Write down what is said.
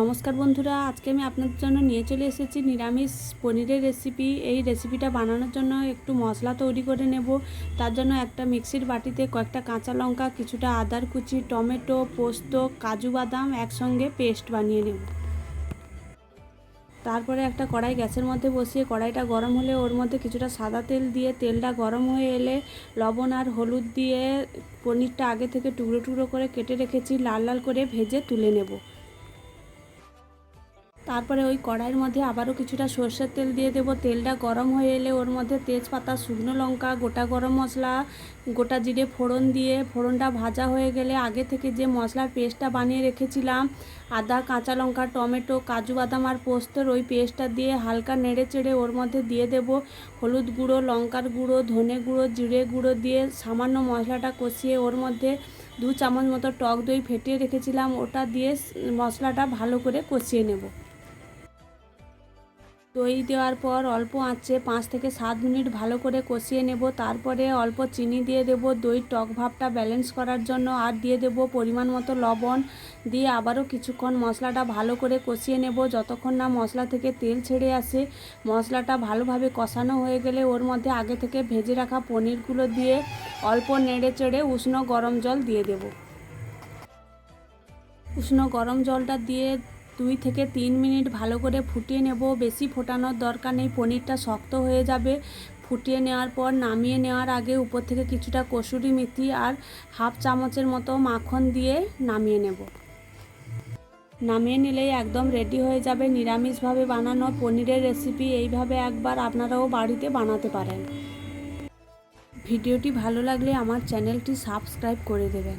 নমস্কার বন্ধুরা, আজকে আমি আপনাদের জন্য নিয়ে চলে এসেছি নিরামিষ পনিরের রেসিপি এই রেসিপিটা বানানোর জন্য একটু মশলা তৈরি করে নেব। তার জন্য একটা মিক্সির বাটিতে কয়েকটা কাঁচা লঙ্কা, কিছুটা আদার কুচি, টমেটো, পোস্ত, কাজু বাদাম একসঙ্গে পেস্ট বানিয়ে নেব। তারপরে একটা কড়াই গ্যাসের মধ্যে বসিয়ে, কড়াইটা গরম হলে ওর মধ্যে কিছুটা সাদা তেল দিয়ে, তেলটা গরম হয়ে এলে লবণ আর হলুদ দিয়ে পনিরটা আগে থেকে টুকরো টুকরো করে কেটে রেখেছি, লাল লাল করে ভেজে তুলে নেব। তারপরে ওই কড়াইয়ের মধ্যে আবারও কিছুটা সর্ষের তেল দিয়ে দেবো। তেলটা গরম হয়ে এলে ওর মধ্যে তেজপাতা, শুকনো লঙ্কা, গোটা গরম মশলা, গোটা জিরে ফোড়ন দিয়ে, ফোড়নটা ভাজা হয়ে গেলে আগে থেকে যে মশলার পেস্টটা বানিয়ে রেখেছিলাম, আদা, কাঁচা লঙ্কা, টমেটো, কাজু বাদাম আর পোস্তর ওই পেস্টটা দিয়ে হালকা নেড়ে চেড়ে ওর মধ্যে দিয়ে দেব। হলুদ গুঁড়ো, লঙ্কার গুঁড়ো, ধনে গুঁড়ো, জিরে গুঁড়ো দিয়ে সামান্য মশলাটা কষিয়ে ওর মধ্যে দু চামচ মতো টক দই ফেটিয়ে রেখেছিলাম। ওটা দিয়ে মশলাটা ভালো করে কষিয়ে নেব। দই দেওয়ার পর অল্প আঁচে পাঁচ থেকে সাত মিনিট ভালো করে কষিয়ে নেব। তারপরে অল্প চিনি দিয়ে দেব। দই টক ভাবটা ব্যালেন্স করার জন্য আর দিয়ে দেব পরিমাণ মতো লবণ। দিয়ে আবারও কিছুক্ষণ মশলাটা ভালো করে কষিয়ে নেব। যতক্ষণ না মশলা থেকে তেল ছেড়ে আসে, মশলাটা ভালোভাবে কষানো হয়ে গেলে ওর মধ্যে আগে থেকে ভেজে রাখা পনিরগুলো দিয়ে অল্প নেড়ে চেড়ে উষ্ণ গরম জল দিয়ে দেব। উষ্ণ গরম জলটা দিয়ে দুই থেকে তিন মিনিট ভালো করে ফুটিয়ে নেব। বেশি ফোটানোর দরকার নেই, পনিরটা শক্ত হয়ে যাবে। ফুটিয়ে নেওয়ার পর নামিয়ে নেওয়ার আগে উপর থেকে কিছুটা কসুরি মেথি আর হাফ চামচের মতো মাখন দিয়ে নামিয়ে নেব। নামিয়ে নিলেই একদম রেডি হয়ে যাবে। নিরামিষভাবে বানানো পনিরের রেসিপি এইভাবে একবার আপনারাও বাড়িতে বানাতে পারেন। ভিডিওটি ভালো লাগলে আমার চ্যানেলটি সাবস্ক্রাইব করে দেবেন।